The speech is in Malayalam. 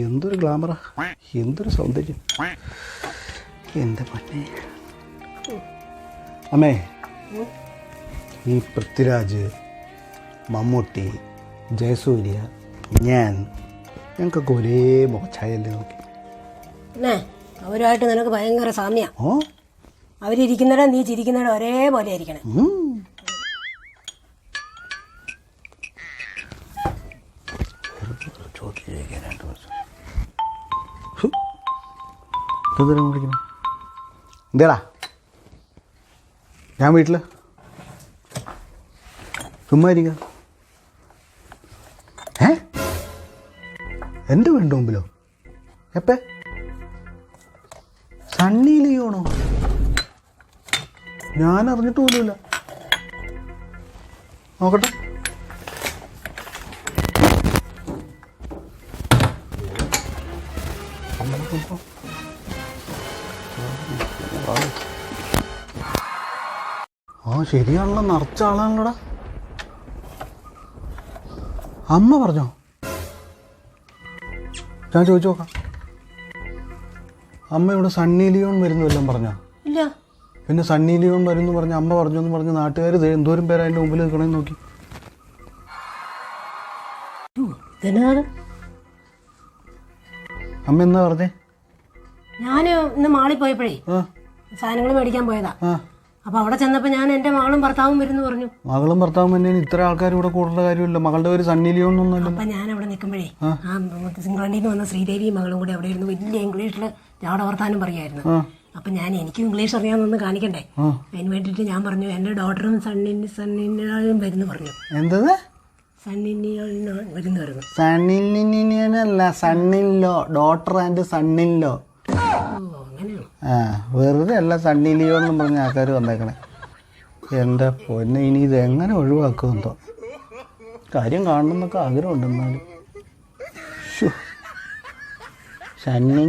എന്തൊരു ഗ്ലാമറാ എന്തൊരു സൗന്ദര്യം. എന്റെ പൊന്നെ. അമ്മേ ഈ പൃഥ്വിരാജ് മമ്മൂട്ടി ജയസൂര്യ ഞാൻ ഞങ്ങൾക്കൊക്കെ ഒരേ മുഖച്ഛായല്ലേ നോക്കി. അവരുമായിട്ട് നിനക്ക് ഭയങ്കര സാമ്യ. ഓ? അവരിയ്ക്കുന്നിടം നീ ചിരിക്കുന്നിടം ഒരേപോലെ ആയിരിക്കണം ഇതെന്തിനാ വിളിക്കുന്നെ? എന്തേടാ? ഞാൻ വീട്ടിൽ. ചുമ്മാ ഇരിക്ക. ഏ? എന്റെ വീടിന്റെ മുമ്പിലോ? എപ്പേ? സണ്ണി ലിയോണോ ഞാൻ അറിഞ്ഞിട്ട് പോലുമില്ല. നോക്കട്ടെ. ആ ശരിയാണല്ലോ നിറച്ച ആളാണല്ലോടാ. അമ്മ പറഞ്ഞോ? ഞാൻ ചോദിച്ചു നോക്കാം. അമ്മ ഇവിടെ സണ്ണി ലിയോൺ വരുന്നു എല്ലാം പറഞ്ഞോ? ഇല്ല. പിന്നെ സണ്ണി ലിയോൺ വരുന്നു പറഞ്ഞ അമ്മ പറഞ്ഞു എന്ന് പറഞ്ഞ് നാട്ടുകാർ എന്തോരം പേര് അതിന്റെ മുമ്പിൽ നിൽക്കണമെന്ന് നോക്കി. അമ്മ എന്നാ പറഞ്ഞേ? ഞാൻ ഇന്ന് മാളിൽ പോയപ്പോഴേ സാധനങ്ങൾ മേടിക്കാൻ പോയതാ. അപ്പൊ അവിടെ ചെന്നപ്പോ ഞാൻ എന്റെ മകളും ഭർത്താവും വരുന്നു പറഞ്ഞു. മകളും ഭർത്താവും തന്നെ ഇത്ര ആൾക്കാർ ഇവിടെ കൂടേണ്ട കാര്യമില്ല. മകളുടെ ഒരു സണ്ണി ലിയോൺ എന്നൊന്നുമില്ല അപ്പൊ ഞാൻ അവിടെ നിൽക്കുമ്പോഴേ ആ. സിംഗ്ലണ്ടിൽ നിന്ന് വന്ന ശ്രീദേവിയും മകളും കൂടി അവിടെ ഇരുന്ന് വലിയ ഇംഗ്ലീഷിൽ ചാട വർത്താനം പറയായിരുന്നു അപ്പൊ ഞാൻ എനിക്കും ഇംഗ്ലീഷ് അറിയാമെന്നൊന്ന് കാണിക്കണ്ടേ. അതിന് വേണ്ടിയിട്ട് ഞാൻ പറഞ്ഞു എന്റെ ഡോട്ടറും സണ്ണിന് സണ്ണിനും വരുന്നു പറഞ്ഞു. എന്തത്? സണ്ണിന് വരുന്നു വരുന്നു സണ്ണിനിയനല്ല സണ്ണില്ലോ ഡോട്ടർ ആൻഡ് സണ്ണില്ലോ അങ്ങനെയാണ് ആ വെറുതെ അല്ല സണ്ണി ലിയോ പറഞ്ഞ ആൾക്കാർ വന്നേക്കണേ. എന്റെ പൊന്നെ ഇനി ഇത് എങ്ങനെ തോ കാര്യം കാണണമെന്നൊക്കെ ആഗ്രഹമുണ്ട് എന്നാലും. സണ്ണി